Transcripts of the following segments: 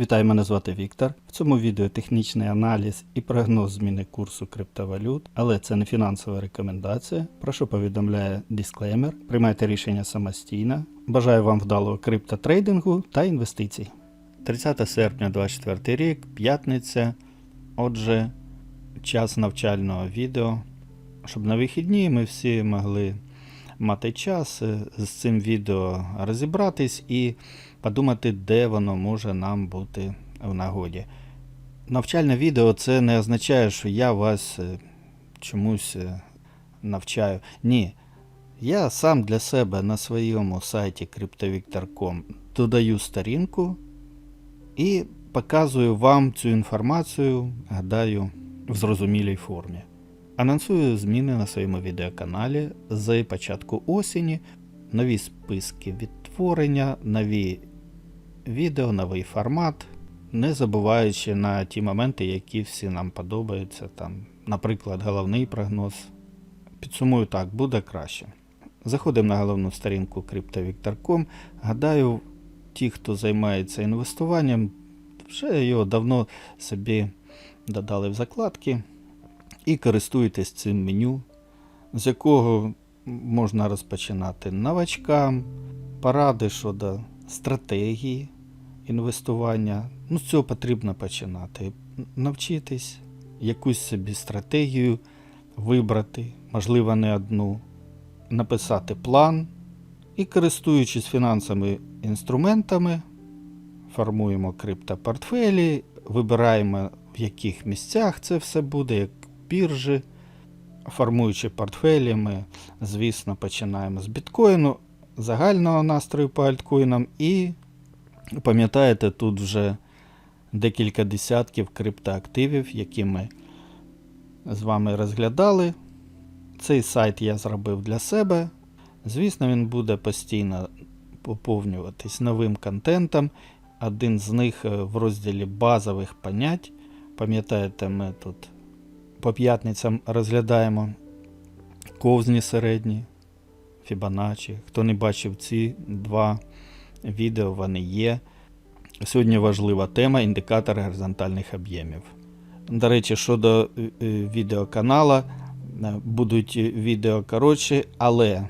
Вітаю, мене звати Віктор. В цьому відео технічний аналіз і прогноз зміни курсу криптовалют, але це не фінансова рекомендація. Прошу повідомляє дисклеймер. Приймайте рішення самостійно. Бажаю вам вдалого криптотрейдингу та інвестицій. 30 серпня 24 рік, п'ятниця. Отже, час навчального відео. Щоб на вихідні ми всі могли мати час е, з цим відео розібратись і подумати, де воно може нам бути в нагоді. Навчальне відео це не означає, що я вас е, чомусь е, навчаю. Ні. Я сам для себе на своєму сайті cryptovictor.com додаю сторінку і показую вам цю інформацію, гадаю, в зрозумілій формі. Анонсую зміни на своєму відеоканалі з початку осені, нові списки відтворення, нові відео, новий формат, не забуваючи на ті моменти, які всі нам подобаються. Там, наприклад, головний прогноз. Підсумую так, буде краще. Заходимо на головну сторінку cryptovictor.com. Гадаю, ті, хто займається інвестуванням, вже його давно собі додали в закладки і користуєтесь цим меню, з якого можна розпочинати новачкам, поради щодо стратегії інвестування. Ну, з цього потрібно починати. Навчитись якусь собі стратегію вибрати, можливо, не одну, написати план і, користуючись фінансовими інструментами, формуємо криптопортфелі, вибираємо в яких місцях це все буде, біржі. Формуючи портфелі, ми, звісно, починаємо з біткоїну, загального настрою по альткоїнам і пам'ятаєте, тут вже декілька десятків криптоактивів, які ми з вами розглядали. Цей сайт я зробив для себе. Звісно, він буде постійно поповнюватись новим контентом. Один з них е, в розділі базових понять. Пам'ятаєте, ми тут по п'ятницям розглядаємо ковзні середні, Фібоначчі. Хто не бачив ці два відео, вони є. Сьогодні важлива тема індикатор горизонтальних об'ємів. До речі, щодо е, відеоканала, е, будуть відео коротші, але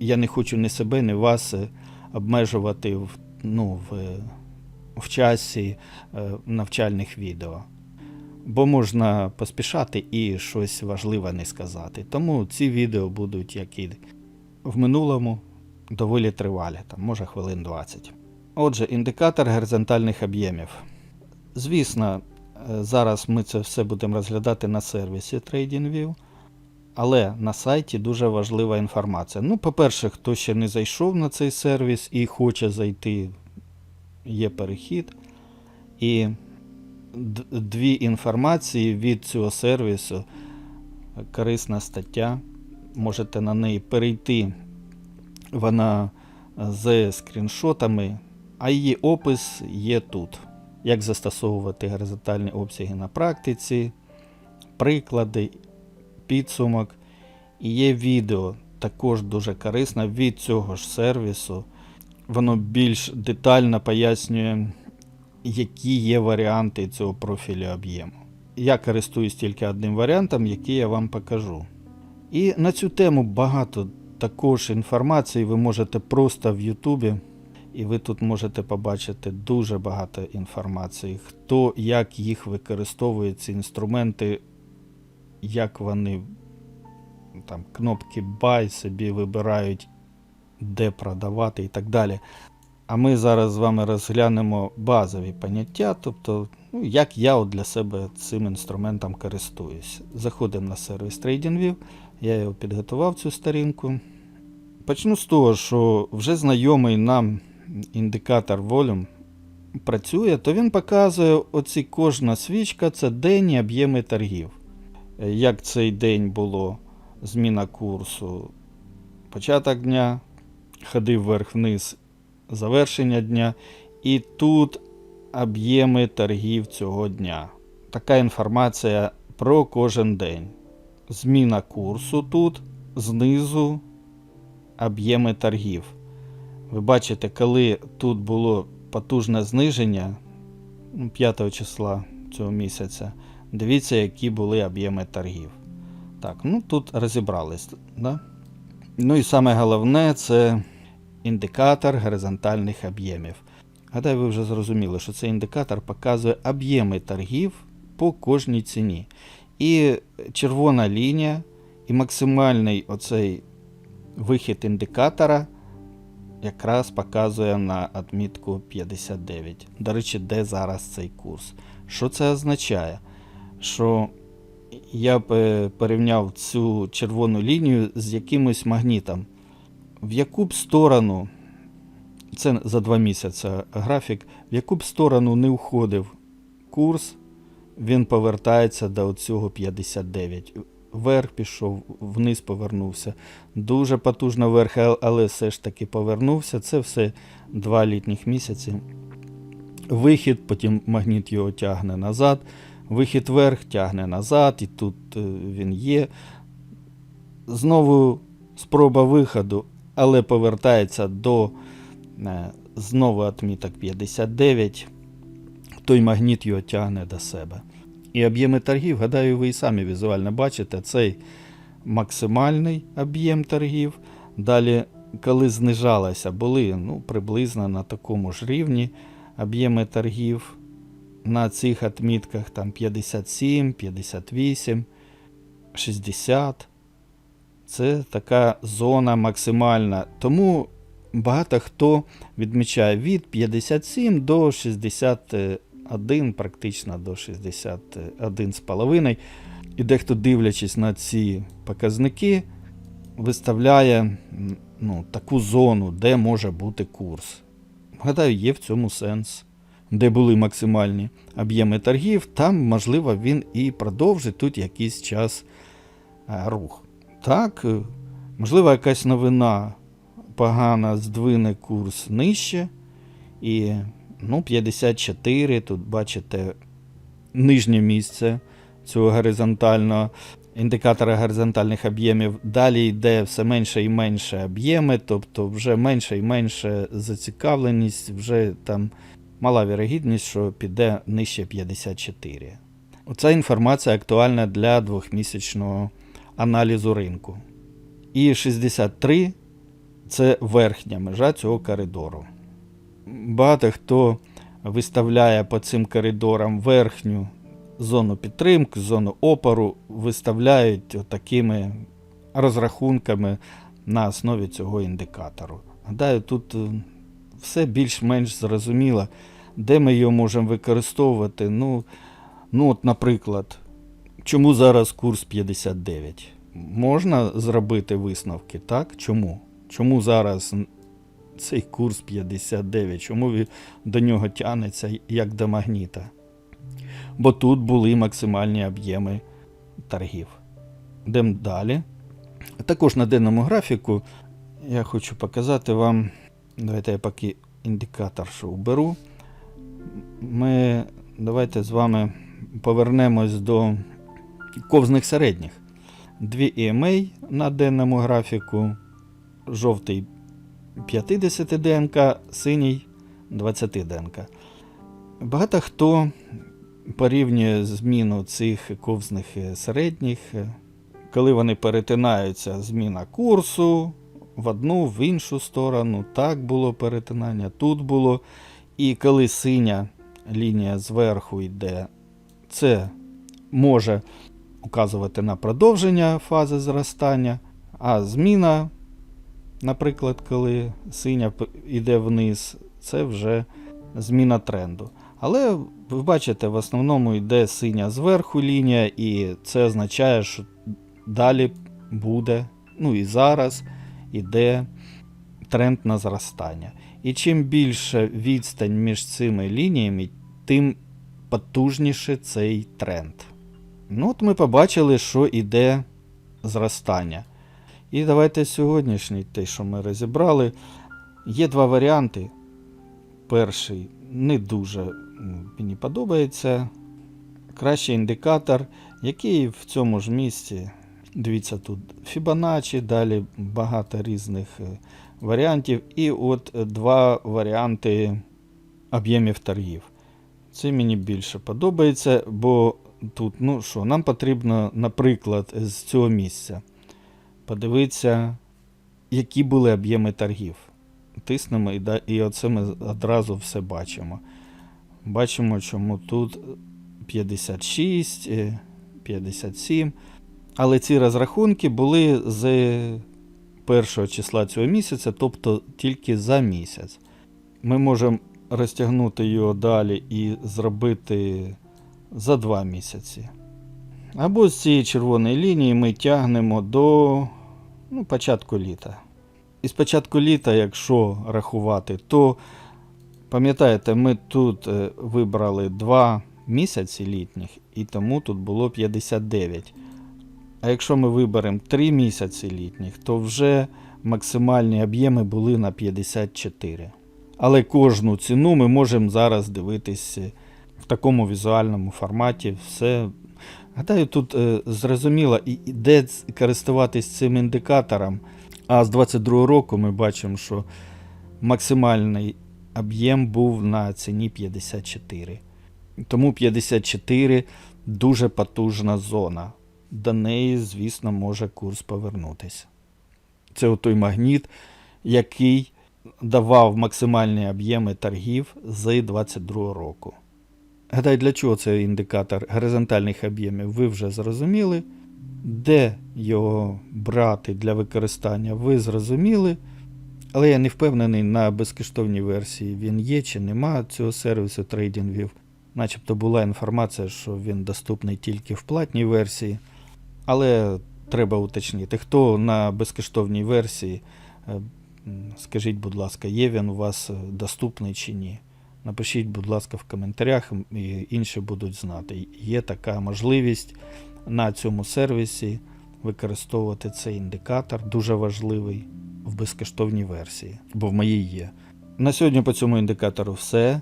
я не хочу ні себе, ні вас е, обмежувати в, ну, в, в часі навчальних відео. Бо можна поспішати і щось важливе не сказати. Тому ці відео будуть, як і в минулому, доволі тривалі, там, може хвилин 20. Отже, індикатор горизонтальних об'ємів. Звісно, е, зараз ми це все будемо розглядати на сервісі TradingView, але на сайті дуже важлива інформація. Ну, по-перше, хто ще не зайшов на цей сервіс і хоче зайти, є перехід. І дві інформації від цього сервісу. Корисна стаття. Можете на неї перейти. Вона з скріншотами, а її опис є тут. Як застосовувати горизонтальні обсяги на практиці, приклади, підсумок. І є відео, також дуже корисне від цього ж сервісу. Воно більш детально пояснює які є варіанти цього профілю об'єму. Я користуюсь тільки одним варіантом, який я вам покажу. І на цю тему багато також інформації ви можете просто в Ютубі, і ви тут можете побачити дуже багато інформації, хто як їх використовує, ці інструменти, як вони там кнопки Buy собі вибирають, де продавати і так далі. А ми зараз з вами розглянемо базові поняття, тобто, ну, як я от для себе цим інструментом користуюсь. Заходимо на сервіс TradingView, я його підготував цю сторінку. Почну з того, що вже знайомий нам індикатор Volume працює, то він показує оці кожна свічка це день і об'єми торгів. Як цей день було зміна курсу, початок дня, ходив вверх-вниз завершення дня. І тут об'єми торгів цього дня. Така інформація про кожен день. Зміна курсу тут, знизу об'єми торгів. Ви бачите, коли тут було потужне зниження, 5 числа цього місяця. Дивіться, які були об'єми торгів. Так, ну тут розібрались. Да? Ну і саме головне це індикатор горизонтальних об'ємів. Гадаю, ви вже зрозуміли, що цей індикатор показує об'єми торгів по кожній ціні. І червона лінія, і максимальний оцей вихід індикатора якраз показує на відмітку 59. До речі, де зараз цей курс? Що це означає? Що я б е, порівняв цю червону лінію з якимось магнітом. В яку б сторону, це за два місяці графік, в яку б сторону не входив курс, він повертається до цього 59. Вверх пішов, вниз повернувся. Дуже потужно вверх, але все ж таки повернувся. Це все два літніх місяці. Вихід, потім магніт його тягне назад. Вихід вверх тягне назад, і тут е, він є. Знову спроба виходу, але повертається до е, знову отміток 59. Той магніт його тягне до себе. І об'єми торгів, гадаю, ви і самі візуально бачите, цей максимальний об'єм торгів. Далі, коли знижалася, були ну, приблизно на такому ж рівні об'єми торгів. На цих отмітках там 57, 58, 60. Це така зона максимальна. Тому багато хто відмічає від 57 до 61, практично до 61,5. І дехто, дивлячись на ці показники, виставляє ну, таку зону, де може бути курс. Гадаю, є в цьому сенс. Де були максимальні об'єми торгів, там, можливо, він і продовжить тут якийсь час е, рух. Так, е, можливо, якась новина погана здвине курс нижче. І ну, 54, тут бачите нижнє місце цього горизонтального індикатора горизонтальних об'ємів. Далі йде все менше і менше об'єми, тобто вже менше і менше зацікавленість, вже там мала вірогідність, що піде нижче 54. Оця інформація актуальна для двохмісячного аналізу ринку. І 63 це верхня межа цього коридору. Багато хто виставляє по цим коридорам верхню зону підтримки, зону опору, виставляють такими розрахунками на основі цього індикатору. Гадаю, тут е, все більш-менш зрозуміло, де ми його можемо використовувати. Ну, ну от, наприклад, чому зараз курс 59? Можна зробити висновки, так? Чому? Чому зараз цей курс 59? Чому до нього тягнеться як до магніта? Бо тут були максимальні об'єми торгів. Йдемо далі. Також на денному графіку я хочу показати вам. Давайте я поки індикатор що уберу. Ми давайте з вами повернемось до ковзних середніх. Дві EMA на денному графіку, жовтий 50 ДНК, синій 20 ДНК. Багато хто порівнює зміну цих ковзних середніх, коли вони перетинаються, зміна курсу в одну, в іншу сторону. Так було перетинання, тут було. І коли синя лінія зверху йде, це може указувати на продовження фази зростання, а зміна, наприклад, коли синя йде вниз, це вже зміна тренду. Але ви бачите, в основному йде синя зверху лінія, і це означає, що далі буде, ну і зараз іде тренд на зростання. І чим більше відстань між цими лініями, тим потужніше цей тренд. Ну, от ми побачили, що іде зростання. І давайте сьогоднішній, те, що ми розібрали. Є два варіанти. Перший не дуже мені подобається. Кращий індикатор, який в цьому ж місці. Дивіться, тут Fibonacci, далі багато різних е, варіантів. І от два варіанти об'ємів торгів. Це мені більше подобається, бо тут, ну що, нам потрібно, наприклад, з цього місця подивитися, які були об'єми торгів. Тиснемо і, і оце ми одразу все бачимо. Бачимо, чому тут 56, е, 57. Але ці розрахунки були з першого числа цього місяця, тобто тільки за місяць. Ми можемо розтягнути його далі і зробити за два місяці. Або з цієї червоної лінії ми тягнемо до ну, початку літа. І з початку літа, якщо рахувати, то пам'ятаєте, ми тут е, вибрали 2 місяці літніх, і тому тут було 59. А якщо ми виберемо 3 місяці літніх, то вже максимальні об'єми були на 54. Але кожну ціну ми можемо зараз дивитись е, такому візуальному форматі. Все. Гадаю, тут е, зрозуміло, і, де користуватись цим індикатором. А з 22 року ми бачимо, що максимальний об'єм був на ціні 54. Тому 54 дуже потужна зона. До неї, звісно, може курс повернутися. Це той магніт, який давав максимальні об'єми торгів з 22 року. Гадаю, для чого цей індикатор горизонтальних об'ємів, ви вже зрозуміли. Де його брати для використання, ви зрозуміли. Але я не впевнений на безкоштовній версії він є чи нема цього сервісу TradingView. Начебто була інформація, що він доступний тільки в платній версії. Але треба уточнити, хто на безкоштовній версії, е, скажіть, будь ласка, є він у вас е, доступний чи ні. Напишіть, будь ласка, в коментарях, і інші будуть знати. Є така можливість на цьому сервісі використовувати цей індикатор, дуже важливий в безкоштовній версії, бо в моїй є. На сьогодні по цьому індикатору все.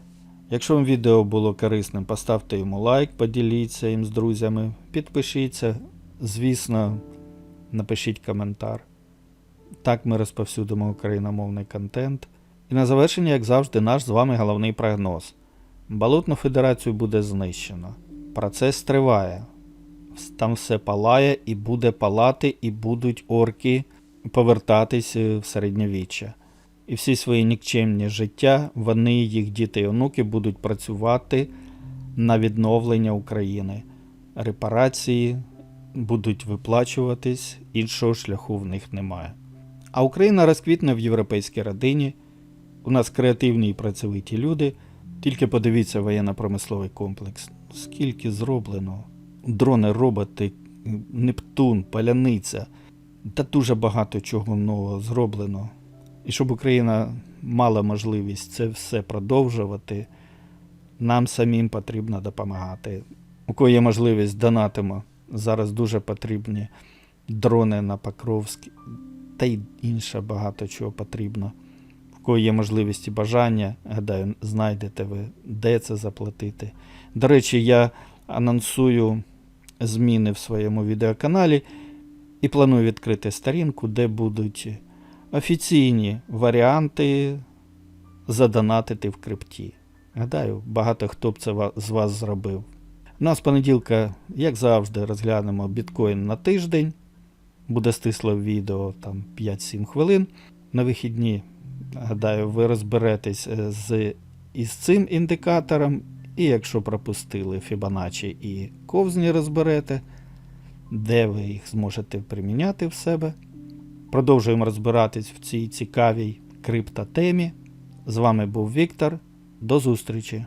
Якщо вам відео було корисним, поставте йому лайк, поділіться їм з друзями, підпишіться, звісно, напишіть коментар. Так ми розповсюдимо україномовний контент. І на завершення, як завжди, наш з вами головний прогноз. Балутну федерацію буде знищено. Процес триває. Там все палає і буде палати, і будуть орки повертатись е, в середньовіччя. І всі свої нікчемні життя, вони, їх діти і онуки будуть працювати на відновлення України. Репарації будуть виплачуватись, іншого шляху в них немає. А Україна розквітне в європейській родині. У нас креативні і працьовиті люди. Тільки подивіться воєнно-промисловий комплекс. Скільки зроблено. Дрони, роботи, Нептун, Паляниця. Та дуже багато чого нового зроблено. І щоб Україна мала можливість це все продовжувати, нам самим потрібно допомагати. У кого є можливість, донатимо. Зараз дуже потрібні дрони на Покровськ, та й інше багато чого потрібно. У кого є можливість і бажання, гадаю, знайдете ви, де це заплатити. До речі, я анонсую зміни в своєму відеоканалі і планую відкрити сторінку, де будуть офіційні варіанти задонатити в крипті. Гадаю, багато хто б це з вас зробив. Ну а з понеділка, як завжди, розглянемо біткоін на тиждень. Буде стисле відео там 5-7 хвилин. На вихідні, гадаю, ви розберетесь е, з із цим індикатором. І якщо пропустили Fibonacci і ковзні розберете, де ви їх зможете приміняти в себе. Продовжуємо розбиратись в цій цікавій криптотемі. З вами був Віктор. До зустрічі!